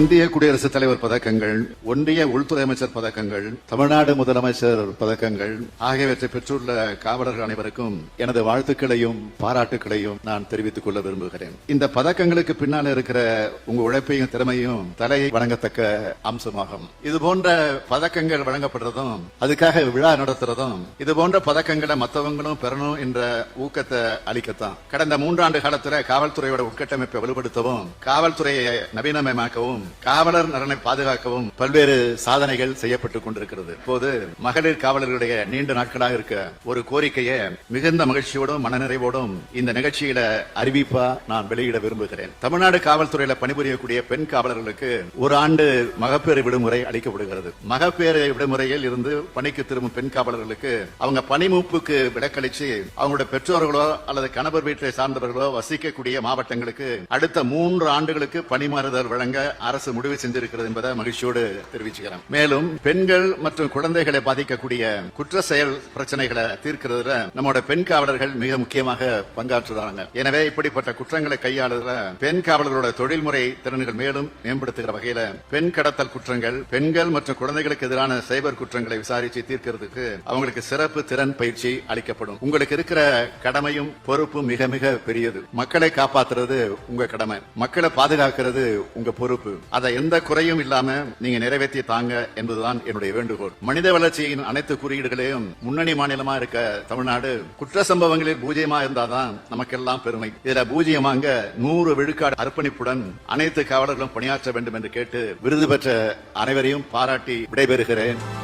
இந்திய குடியரசுத் தலைவர் பதக்கங்கள் ஒன்றிய உள்துறை அமைச்சர் பதக்கங்கள் தமிழ்நாடு முதலமைச்சர் பதக்கங்கள் ஆகியவற்றை பெற்றுள்ள காவலர்கள் அனைவருக்கும் எனது வாழ்த்துக்களையும் பாராட்டுக்களையும் நான் தெரிவித்துக் கொள்ள விரும்புகிறேன். இந்த பதக்கங்களுக்கு பின்னால் இருக்கிற உங்க உழைப்பையும் திறமையும் தலையை வழங்கத்தக்க அம்சமாகும். இது போன்ற பதக்கங்கள் வழங்கப்படுறதும் அதுக்காக விழா நடத்துறதும் இது போன்ற பதக்கங்களை மற்றவங்களும் பெறணும் என்ற ஊக்கத்தை அளிக்கத்தான். கடந்த மூன்றாண்டு காலத்தில் காவல்துறையோட உட்கட்டமைப்பை வலுப்படுத்தவும் காவல்துறையை நவீனமயமாக்கவும் காவலர் நலனை பாதுகாக்கவும் பல்வேறு சாதனைகள் செய்யப்பட்டுக் கொண்டிருக்கிறது. இப்போது மகளிர் காவலர்களுடைய நீண்ட நாட்களாக இருக்க ஒரு கோரிக்கையை மிகுந்த மகிழ்ச்சியோடும் மனநிறைவோடும் இந்த நிகழ்ச்சியில அறிவிப்பா நான் வெளியிட விரும்புகிறேன். தமிழ்நாடு காவல்துறையில பணிபுரியக்கூடிய பெண் காவலர்களுக்கு ஒரு ஆண்டு மகப்பேறு விடுமுறை அளிக்கப்படுகிறது. மகப்பேறு விடுமுறையில் இருந்து பணிக்கு திரும்பும் பெண் காவலர்களுக்கு அவங்க பணிமூப்புக்கு விலக்களிச்சு அவங்களுடைய பெற்றோர்களோ அல்லது கணவர் வீட்டை சார்ந்தவர்களோ வசிக்கக்கூடிய மாவட்டங்களுக்கு அடுத்த மூன்று ஆண்டுகளுக்கு பணிமாறுதல் வழங்க அரசு முடிவு செஞ்சிருக்கிறது என்பதை மகிழ்ச்சியோடு தெரிவிச்சுக்கிறேன். மேலும் பெண்கள் மற்றும் குழந்தைகளை பாதிக்கக்கூடிய குற்ற செயல் பிரச்சனைகளை தீர்க்கிறதுல நம்மளோட பெண் காவலர்கள் மிக முக்கியமாக பங்காற்றுறாங்க எனவே இப்படிப்பட்ட குற்றங்களை கையாளுகிற பெண் காவலர்களோட தொழில்முறை திறன்கள் மேலும் மேம்படுத்துகிற வகையில பெண் கடத்தல் குற்றங்கள் பெண்கள் மற்றும் குழந்தைகளுக்கு எதிரான சைபர் குற்றங்களை விசாரித்து தீர்க்கிறதுக்கு அவங்களுக்கு சிறப்பு திறன் பயிற்சி அளிக்கப்படும். உங்களுக்கு இருக்கிற கடமையும் பொறுப்பும் மிக மிக பெரியது. மக்களை காப்பாத்துறது உங்க கடமை. மக்களை பாதுகாக்கிறது உங்க பொறுப்பு. அதை எந்த குறையும் இல்லாம நீங்க நிறைவேற்றி தாங்க என்பதுதான் என்னுடைய வேண்டுகோள். மனித வளர்ச்சியின் அனைத்து குறியீடுகளையும் முன்னணி மாநிலமா இருக்க தமிழ்நாடு குற்ற சம்பவங்களில் பூஜ்யமா இருந்தாதான் நமக்கெல்லாம் பெருமை. இதுல பூஜ்யமாங்க நூறு விழுக்காடு அர்ப்பணிப்புடன் அனைத்து காவலர்களும் பணியாற்ற வேண்டும் என்று கேட்டு விருது பெற்ற அனைவரையும் பாராட்டி விடைபெறுகிறேன்.